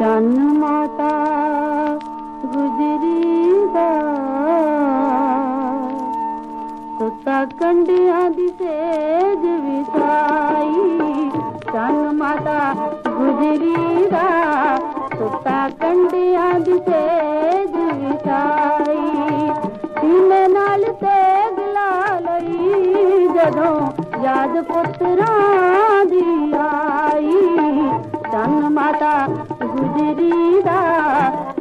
ਚੰਨ ਮਾਤਾ ਗੁਜਰੀ ਦਾ। ਸੁੱਤਾ ਕੰਡਿਆਂ ਦੀ ਸੇਜ ਵਿਸਾਈ ਚੰਨ ਮਾਤਾ ਗੁਜਰੀ ਦਾ। ਸੁੱਤਾ ਕੰਡਿਆਂ ਦੀ ਸੇਜ ਵਿਸਾਈ ਸੀਨੇ ਨਾਲ ਤੇਗ ਲਾ ਲਈ। ਜਦੋਂ ਯਾਦ ਪੁੱਤਰਾਂ ਦੀ ਆਈ। ਚੰਨ ਮਾਤਾ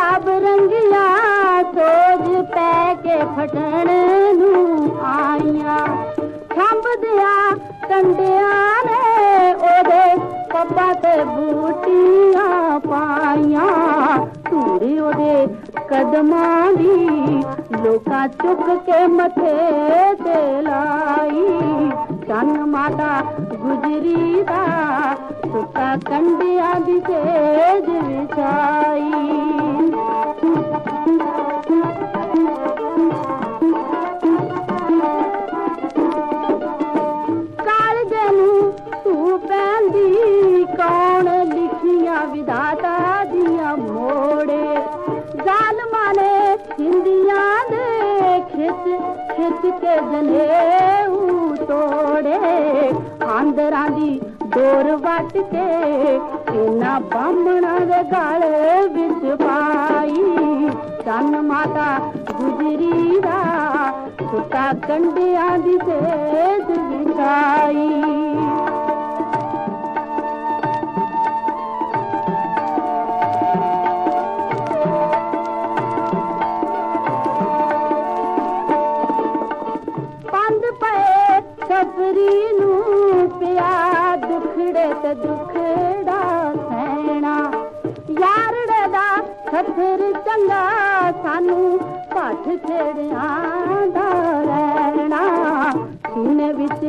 ਗੁਲਾਬ ਰੰਗੀਆਂ ਸੋਜ ਪੈ ਕੇ ਫਟਣ ਨੂੰ ਆਈਆਂ। ਖੰਭਦਿਆਂ ਕੰਡਿਆਂ ਨੇ ਉਹਦੇ ਪੱਬਾਂ ਤੇ ਬੂਟੀਆਂ ਪਾਈਆਂ। ਧੂੜੀ ਉਹਦੇ ਕਦਮਾਂ ਦੀ ਲੋਕਾਂ ਚੁੱਕ ਕੇ ਮੱਥੇ ਤੇ ਲਾਈ। ਚੰਨ ਮਾਤਾ ਗੁਜਰੀ ਦਾ ਸੁੱਤਾ ਕੰਡਿਆਂ ਦੀ ਸੇਜ ਵਿਛਾਈ। जनेऊ तोड़े आंदरां दी डोर वट के इना बामणा गल बिच पाई। सन माता गुजरी दा सुता कंडियाँ दी सेज बिछाई। ਫਿਰ ਚੰਗਾ ਸਾਨੂੰ ਪੱਠ ਛੇੜਿਆਂ ਦਾ ਰਹਿਣਾ। ਸੀਨੇ ਵਿੱਚ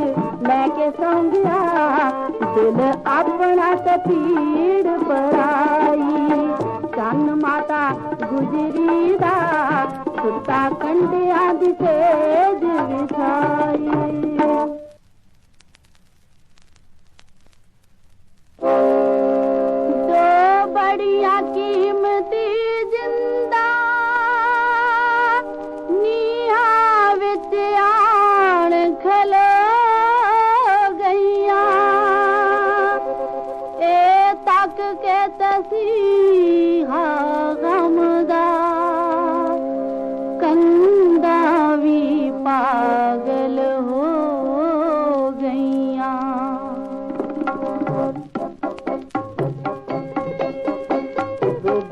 ਲੈ ਕੇ ਸੌਂ ਗਿਆ ਦਿਲ ਆਪਣਾ ਤੇ ਪੀੜ ਪਰਾਈ। ਚੰਨ ਮਾਤਾ ਗੁਜਰੀ ਦਾ, ਸੁੱਤਾ ਕੰਡਿਆਂ ਦੀ ਸੇਜ ਵਿਛਾਈ। पागल हो गैया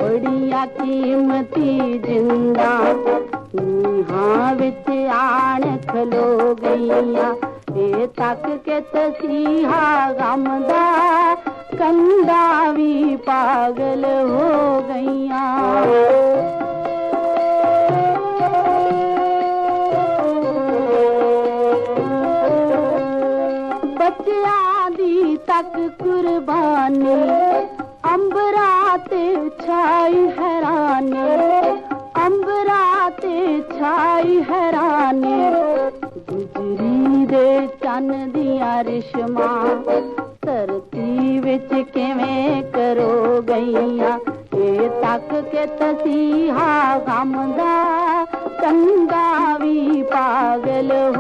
बढ़िया कीमती जिंदा हाँ बिच आण खलो गैया हे तक के तसीहा गमदा कंदा भी पागल हो गई छाई हैरानी, अंबराते छाई हैरानी। गुजरी दे चन दिया रिश्मा, धरती बिच किवें करो गईया। ए तक के तसीहा गम दा, चंगा भी पागल हो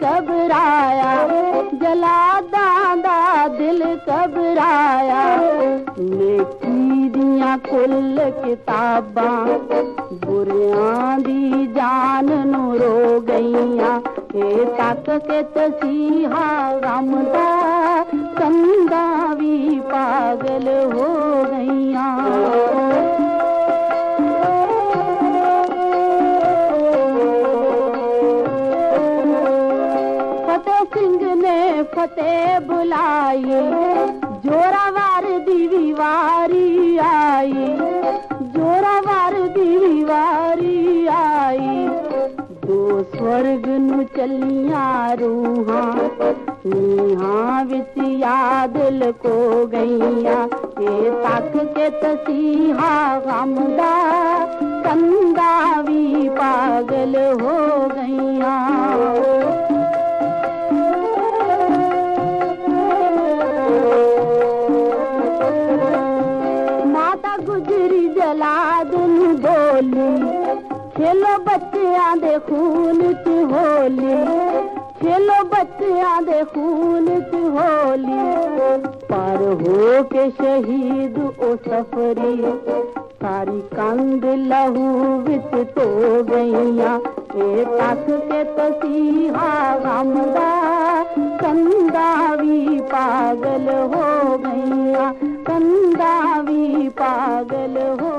घबराया, जला दादा दिल घबराया। नेकी दियाँ कुल किताबां, बुरियाँ दी जान नो रो ए तक के तसीहा गम दा भी पागल हो गईयां। स्वर्ग नु चलिया रूहा नीहा विच याद गैया ए तख के तसीहा गमदा, कंदा भी पागल हो गैया खेलो बच्चिया दे खून की होली। खेलो बच्चिया दे खून की होली। पर हो के शहीद ओ सफरी, सारी कंद लहू बिच तो गईया। ए तक के तसीहा गमदा कंदावी पागल हो गैया भी पागल हो